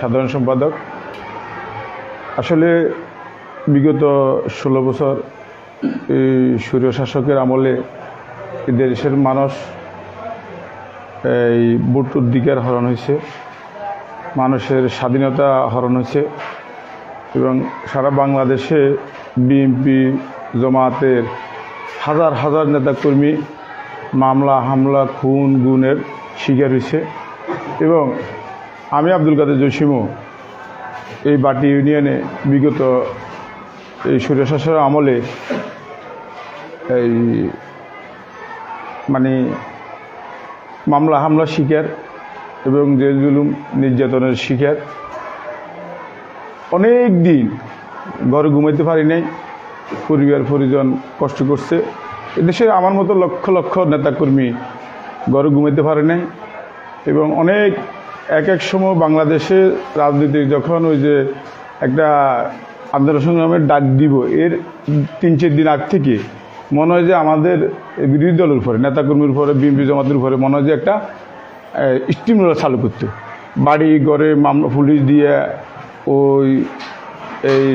সাধারণ সম্পাদক। আসলে বিগত ষোলো বছর এই সূর্য শাসকের আমলে দেশের মানুষ এই ভোট অধিকার হরণ হয়েছে, মানুষের স্বাধীনতা হরণ হয়েছে এবং সারা বাংলাদেশে বিএনপি জমাতের হাজার হাজার নেতাকর্মী মামলা, হামলা, খুন গুণের শিকার হয়েছে এবং আমি আব্দুল কাদের জসিমু এই বাটি ইউনিয়নে বিগত এই সুরেশাসের আমলে এই মানে মামলা হামলা শিকার এবং জেল জুলুম নির্যাতনের শিকার। অনেক দিন ঘরে ঘুমাইতে পারি নাই। পরিবার, পরিজন কষ্ট করছে। এদেশে আমার মতো লক্ষ লক্ষ নেতাকর্মী ঘরে ঘুমাইতে পারে নাই এবং অনেক এক এক সময় বাংলাদেশে রাজনীতি যখন ওই যে একটা আন্দোলন সংগ্রামের ডাক দিব, এর তিন চার দিন আগ থেকে মনে হয় যে আমাদের বিরোধী দলের উপরে, নেতাকর্মীর উপরে, বিএনপি জামাতের উপরে মনে হয় যে একটা স্টিমুলার চালু করতে। বাড়ি ঘরে মামলা, পুলিশ দিয়ে ওই, এই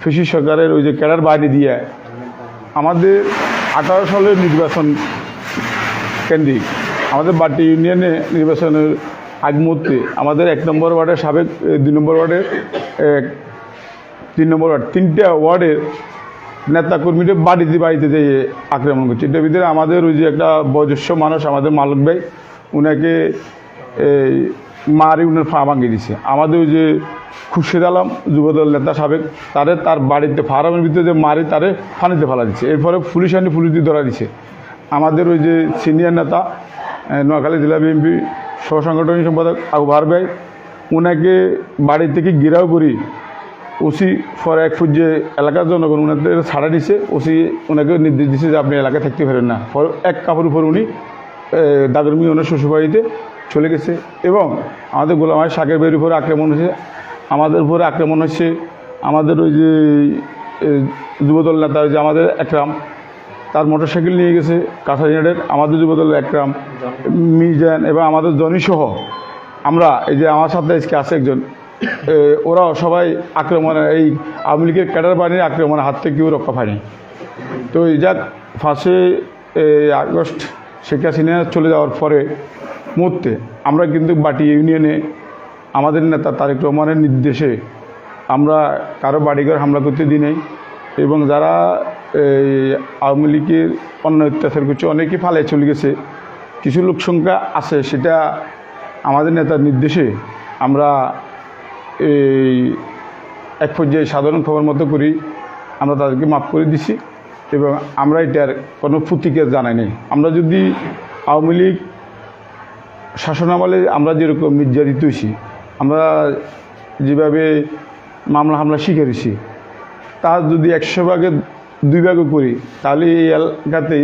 ফিসি সরকারের ওই যে ক্যাডার বাহিনী দিয়ে আমাদের আঠারো সালের নির্বাচন কেন্দ্রিক, আমাদের বাটি ইউনিয়নে নির্বাচনের আগ মুহূর্তে আমাদের এক নম্বর ওয়ার্ডের সাবেক দুই নম্বর ওয়ার্ডের তিন নম্বর ওয়ার্ড, তিনটা ওয়ার্ডের নেতাকর্মীদের বাড়িতে বাড়িতে যেয়ে আক্রমণ করছে। এটার ভিতরে আমাদের ওই যে একটা বয়োজ্যেষ্ঠ মানুষ আমাদের মালক ভাই, উনাকে এই মারি, উনার ফা ভাঙিয়ে দিছে। আমাদের ওই যে খুরশেদ আলম, যুবদল নেতা সাবেক, তারে তার বাড়িতে ফার্মের ভিতরে যে মারি, তারে ফানিতে ফেলা দিচ্ছে এরপরে পুলিশ আনি পুলিশ দিয়ে ধরা দিছে। আমাদের ওই যে সিনিয়র নেতা নোয়াখালী জেলা বিএনপি সহ সাংগঠনিক সম্পাদক আবু ভার ভাই ওনাকে বাড়ি থেকে গিরাও করি। ওসি ফর এক ফুট যে এলাকার জনগণ ওনাদের ছাড়া দিছে। ওসি ওনাকে নির্দেশ দিছে যে আপনি এলাকায় থাকতে পারেন না। ফর এক কাপড় উপর উনি দাদরমি ওনার শ্বশুরবাড়িতে চলে গেছে। এবং আমাদের গোলামায় শাকের বের উপরে আক্রমণ হয়েছে। আমাদের উপরে আক্রমণ হচ্ছে আমাদের ওই যে যুবদল নেতা যে আমাদের একরাম তার মোটরসাইকেল নিয়ে গেছে কাছারিনাডের আমাদের যুবদল একরাম মিজান এবং আমাদের জনিসহ আমরা এই যে আমার সাথে আজকে আছে একজন এ, ওরাও সবাই আক্রমণে এই আওয়ামী লীগের ক্যাডার বাহিনীর আক্রমণের হাত থেকে কেউ রক্ষা পায়নি। তো এই যাক ফার্স্টে আগস্ট শেখ হাসিনা চলে যাওয়ার পরে মুহূর্তে আমরা কিন্তু বাটি ইউনিয়নে আমাদের নেতা তারেক রহমানের নির্দেশে আমরা কারও বাড়িঘর হামলা করতে দিই নাই এবং যারা এই আওয়ামী লীগের অন্য অত্যাচার করছে, অনেকেই ফালে চলে গেছে। কিছু লোক সংখ্যা আছে, সেটা আমাদের নেতার নির্দেশে আমরা এই এক পর্যায়ে সাধারণ খবর মতো করি, আমরা তাদেরকে মাফ করে দিছি এবং আমরা এটার কোনো প্রতিক্রিয়া জানাই নেই। আমরা যদি আওয়ামী লীগ শাসনামলে আমরা যেরকম নির্যাতিত হয়েছি, আমরা যেভাবে মামলা হামলা হয়েছি, তা যদি একশো ভাগে দুই ভাগে করি, তাহলে এই এলাকাতে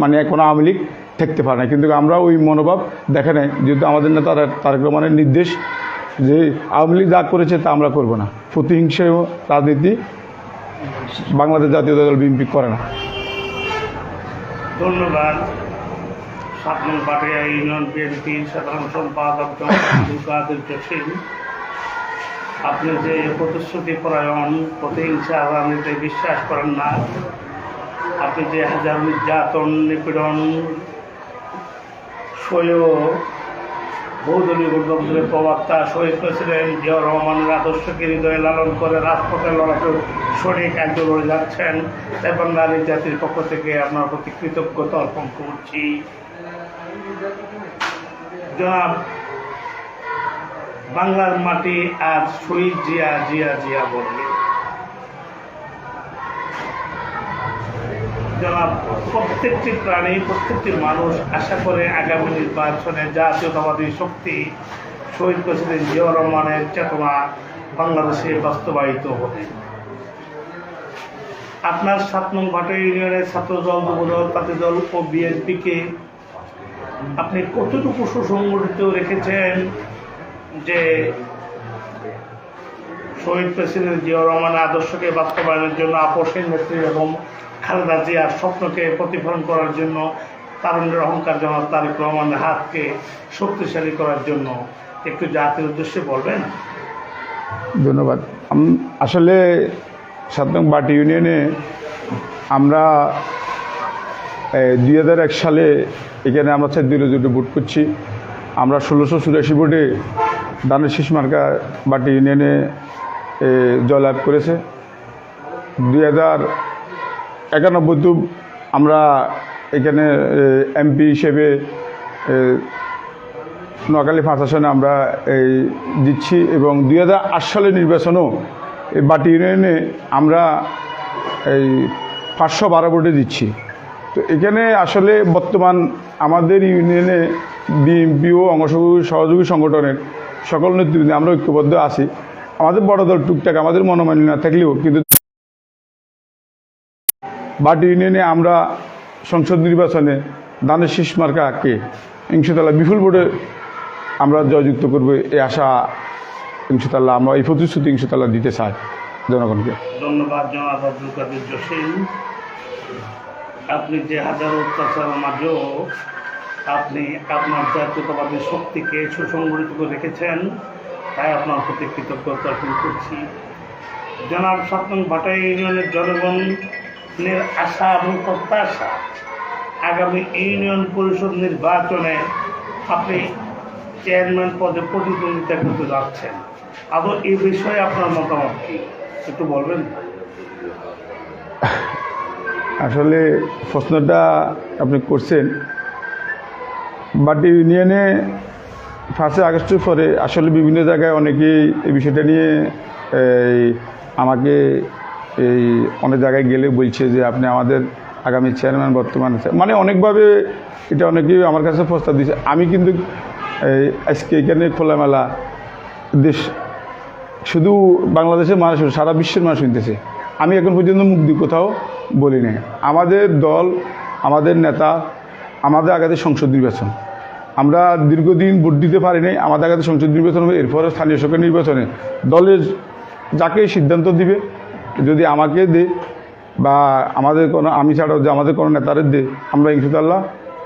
মানে কোনো আওয়ামী লীগ থাকতে পারে না। কিন্তু আমরা ওই মনোভাব দেখে নেই, যেহেতু আমাদের নেতা তারেক রহমানের নির্দেশ যে আওয়ামী লীগ যা করেছে তা আমরা করব না। প্রতিহিংসায় রাজনীতি বাংলাদেশ জাতীয় দল বিএনপি করে না। ধন্যবাদ। সাত পাটিয়া ইউনিয়ন বিএনপির সাধারণ সম্পাদক কাদের জসিম। আপনি যে প্রতিশ্রুতি পরায়ণ প্রতিহিংসা রাজনীতিতে বিশ্বাস করেন না আপনি যে হাজার নির্যাতন নিপীড়ন স্বয়ং বহুদলীয় গণতন্ত্রের প্রবক্তা শহীদ প্রেসিডেন্ট জিয়াউর রহমানের আদর্শকে হৃদয়ে লালন করে রাজপথে লড়াইতে সঠিক একজন লড়ে যাচ্ছেন এবং নারী জাতির পক্ষ থেকে আপনার প্রতি কৃতজ্ঞতা অর্পণ করছি। জনাব বাংলার মাটি আজ শহীদ জিয়া জিয়া জিয়া বলবে জনাব, প্রত্যেকটি প্রাণী, প্রত্যেকটি মানুষ আশা করে আগামী নির্বাচনে জাতীয়তাবাদী শক্তি, শহীদ প্রেসিডেন্ট জিয়াউর রহমানের চেতনা বাংলাদেশে বাস্তবায়িত হবে। আপনার সাত নং ভাটা ইউনিয়নের ছাত্রদল যুবদল তাঁতি দল ও বিএনপিকে আপনি কতটুকু সুসংগঠিত রেখেছেন যে শহীদ প্রেসিডেন্ট জিয়াউর রহমানের আদর্শকে বাস্তবায়নের জন্য আপসের নেত্রী এবং খালেদা জিয়ার স্বপ্নকে প্রতিফলন করার জন্য, তারুণ্যের অহংকার জনক তারেক রহমানের হাতকে শক্তিশালী করার জন্য একটু জাতির উদ্দেশ্যে বলবেন? ধন্যবাদ। আসলে সাত নং বাটি ইউনিয়নে আমরা দুই হাজার এক সালে এখানে আমরা চার দুই জুটে ভোট করছি। আমরা ষোলোশো চুরাশি ভোটে দানের শীষ মার্কা বাটি ইউনিয়নে জয়লাভ করেছে। দুই হাজার একানব্বই আমরা এখানে এমপি হিসেবে নোয়াখালী পাঁচ আসনে আমরা এই দিচ্ছি এবং দুই হাজার আট সালের নির্বাচনও এই বাটি ইউনিয়নে আমরা এই পাঁচশো বারো ভোটে দিচ্ছি তো এখানে আসলে বর্তমান আমাদের ইউনিয়নে বিএমপিও ও অংশগ্রহী সহযোগী সংগঠনের সকল নেতৃবৃন্দ, আমরা ঐক্যবদ্ধ আছি। আমাদের বড় দল টুকটাক আমাদের মনোমান্য না থাকলেও কিন্তু বাটি ইউনিয়নে আমরা সংসদ নির্বাচনে দানের শীষ মার্কাকে ইংশতাল্লাহ বিপুল ভোটে আমরা জয়যুক্ত করব এই আশা ইংশতাল্লাহ আমরা, এই প্রতিশ্রুতি ইংশতাল্লাহ দিতে চাই জনগণকে। ধন্যবাদ আপনি যে হাজারো অত্যাচারের মাঝেও আপনি আপনার জাতীয়তাবাদী শক্তিকে সুসংগঠিত করে রেখেছেন। তাই আপনার প্রতি কৃতজ্ঞতা অর্পণ করছি। জনাব সপ্তম ভাটাই ইউনিয়নের জনগণের আশা এবং প্রত্যাশা, আগামী ইউনিয়ন পরিষদ নির্বাচনে আপনি চেয়ারম্যান পদে প্রতিদ্বন্দ্বিতা করতে যাচ্ছেন। আদৌ এ বিষয়ে আপনার মতামত কি? একটু বলবেন? আসলে প্রশ্নটা আপনি করছেন বাটি ইউনিয়নে ফার্স্টে আগস্টের পরে আসলে বিভিন্ন জায়গায় অনেকেই এই বিষয়টা নিয়ে এই আমাকে এই অনেক জায়গায় গেলে বলছে যে আপনি আমাদের আগামী চেয়ারম্যান বর্তমান আছে। মানে অনেকভাবে এটা অনেকেই আমার কাছে প্রস্তাব দিয়েছে। আমি কিন্তু এই আজকে এখানে খোলামেলা দেশ শুধু বাংলাদেশের মানুষ না, সারা বিশ্বের মানুষ শুনতেছে। আমি এখন পর্যন্ত দিয়ে কোথাও বলি নাই আমাদের দল আমাদের নেতা আমাদের আগাতে সংসদ নির্বাচন। আমরা দীর্ঘদিন ভোট দিতে পারি নাই আমাদের আগাতে সংসদ নির্বাচন হবে এরপরে স্থানীয় সরকার নির্বাচনে। দলের যাকে সিদ্ধান্ত দিবে যদি আমাকে দে বা আমাদের কোনো আমি ছাড়াও যে আমাদের কোনো নেতাদের দে আমরা ইনশাল্লাহ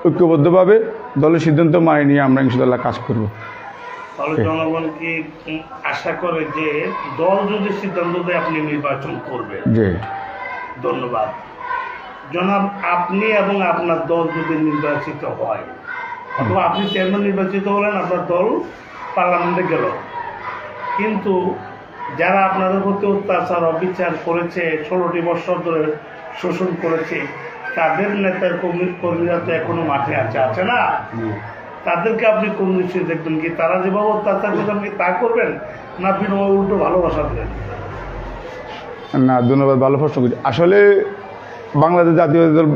ঐক্যবদ্ধভাবে দলের সিদ্ধান্ত মানে নিয়ে আমরা ইনশাল্লাহ কাজ করব। তাহলে জনগণ কি আশা করে যে দল যদি সিদ্ধান্ত দেয় আপনি নির্বাচন করবেন? যে ধন্যবাদ। জনাব আপনি এবং আপনার দল যদি নির্বাচিত হয় অথবা আপনি চেয়ারম্যান নির্বাচিত হলেন আপনার দল পার্লামেন্টে গেল। কিন্তু যারা আপনাদের প্রতি অত্যাচার অবিচার করেছে ষোলোটি বছর ধরে শোষণ করেছে তাদের নেতার কর্মী কর্মীরা তো এখনও মাঠে আছে আছে না? তাদেরকে আপনি কোন দৃষ্টিতে দেখবেন কি? তারা যেভাবে অত্যাচার করছেন কি তা করবেন? না বিনিময় উল্টো ভালোবাসা দেবেন? না ধন্যবাদ ভালো প্রশ্ন করছি আসলে বাংলাদেশ জাতীয় দল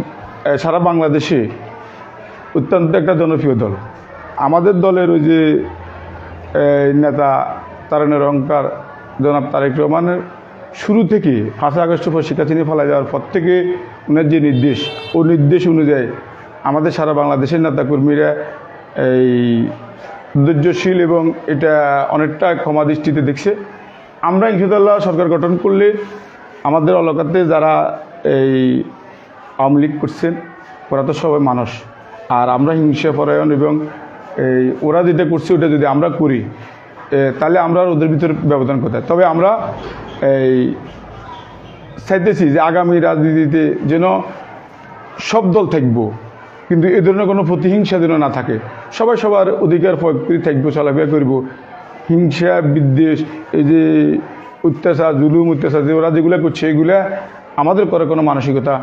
সারা বাংলাদেশে অত্যন্ত একটা জনপ্রিয় দল। আমাদের দলের ওই যে নেতা তারণের অহংকার জনাব তারেক রহমানের শুরু থেকে পাঁচই আগস্ট পর শিক্ষা চিনি ফেলা যাওয়ার পর থেকে ওনার যে নির্দেশ, ও নির্দেশ অনুযায়ী আমাদের সারা বাংলাদেশের নেতাকর্মীরা এই ধৈর্যশীল এবং এটা অনেকটা ক্ষমা দৃষ্টিতে দেখছে। আমরা ইনশাল্লাহ সরকার গঠন করলে আমাদের এলাকাতে যারা এই আওয়ামী লীগ করছেন, ওরা তো সবাই মানুষ। আর আমরা হিংসা পরায়ণ এবং এই ওরা যেটা করছে, ওটা যদি আমরা করি তাহলে আমরা ওদের ভিতরে ব্যবধান কোথায়? তবে আমরা এই চাইতেছি যে আগামী রাজনীতিতে যেন সব দল থাকব, কিন্তু এ ধরনের কোনো প্রতিহিংসা যেন না থাকে। সবাই সবার অধিকার প্রয়োগ করে থাকব, চলাফেরা করব। হিংসা, বিদ্বেষ, এই যে অত্যাচার, জুলুম, অত্যাচার, যে ওরা যেগুলো করছে, এগুলা আমাদের করে কোনো মানসিকতা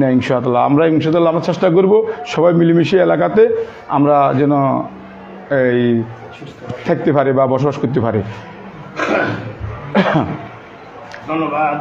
নেই, ইনশাআল্লাহ। আমরা ইনশাআল্লাহ আমরা চেষ্টা করব সবাই মিলেমিশে এলাকাতে আমরা যেন এই থাকতে পারে বা বসবাস করতে পারে। ধন্যবাদ।